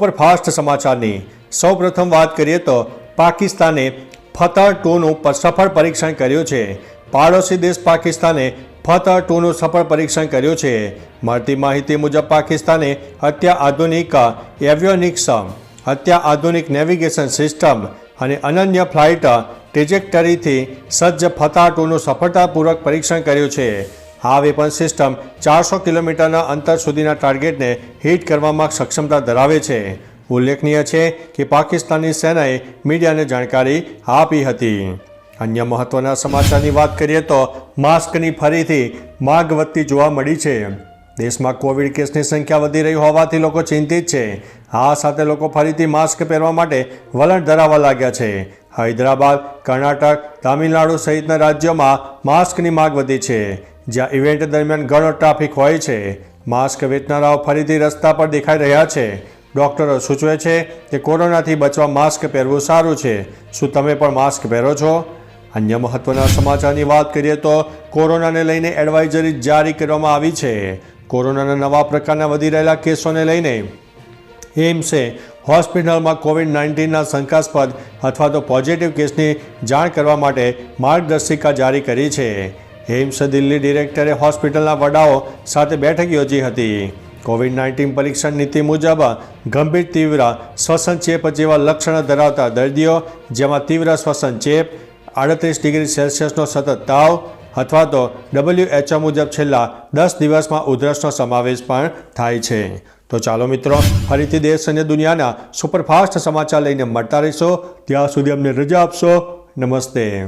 Superfast સમાચારની સૌપ્રથમ વાત કરીએ તો પાકિસ્તાને ફતર ટુનું સફળ પરીક્ષણ કર્યું છે. પાડોશી દેશ પાકિસ્તાને ફતર ટુનું સફળ પરીક્ષણ કર્યું છે. મળતી માહિતી મુજબ પાકિસ્તાને અત્યાધુનિક એવિયોનિક્સ અત્યાધુનિક નેવિગેશન સિસ્ટમ અને અનન્ય ફ્લાઇટ ટ્રેજેક્ટરીથી સજ્જ ફતા ટુનું સફળતાપૂર્વક પરીક્ષણ કર્યું છે. આ વેપન સિસ્ટમ ચારસો કિલોમીટરના અંતર સુધીના ટાર્ગેટને હિટ કરવામાં સક્ષમતા ધરાવે છે. ઉલ્લેખનીય છે કે પાકિસ્તાની સેનાએ મીડિયાને જાણકારી આપી હતી. અન્ય મહત્વના સમાચારની વાત કરીએ તો માસ્કની ફરીથી માગ વધતી જોવા મળી છે. દેશમાં કોવિડ કેસની સંખ્યા વધી રહી હોવાથી લોકો ચિંતિત છે. આ સાથે લોકો ફરીથી માસ્ક પહેરવા માટે વલણ ધરાવવા લાગ્યા છે. હૈદરાબાદ, કર્ણાટક, તામિલનાડુ સહિતના રાજ્યોમાં માસ્કની માગ વધી છે. જ્યાં ઇવેન્ટ દરમિયાન ઘણો ટ્રાફિક હોય છે. માસ્ક વેચનારાઓ ફરીથી રસ્તા પર દેખાઈ રહ્યા છે. ડોક્ટરો સૂચવે છે કે કોરોનાથી બચવા માસ્ક પહેરવું સારું છે. શું તમે પણ માસ્ક પહેરો છો? અન્ય મહત્વના સમાચારની વાત કરીએ તો કોરોનાને લઈને એડવાઇઝરી જારી કરવામાં આવી છે. કોરોનાના નવા પ્રકારના વધી રહેલા કેસોને લઈને એમ્સે હોસ્પિટલમાં કોવિડ નાઇન્ટીનના શંકાસ્પદ અથવા તો પોઝિટિવ કેસની જાણ કરવા માટે માર્ગદર્શિકા જારી કરી છે. એમ્સ દિલ્હી ડિરેક્ટરે હોસ્પિટલના વડાઓ સાથે બેઠક યોજી હતી. કોવિડ નાઇન્ટીન પરીક્ષણ નીતિ મુજબ ગંભીર તીવ્ર શ્વસન ચેપ જેવા લક્ષણો ધરાવતા દર્દીઓ, જેમાં તીવ્ર શ્વસન ચેપ, આડત્રીસ ડિગ્રી સેલ્સિયસનો સતત તાવ અથવા તો ડબલ્યુએચઓ મુજબ છેલ્લા દસ દિવસમાં ઉધરસનો સમાવેશ પણ થાય છે. તો ચાલો મિત્રો, ફરીથી દેશ અને દુનિયાના સુપરફાસ્ટ સમાચાર લઈને મળતા રહીશો. ત્યાં સુધી અમને રજા આપશો. નમસ્તે.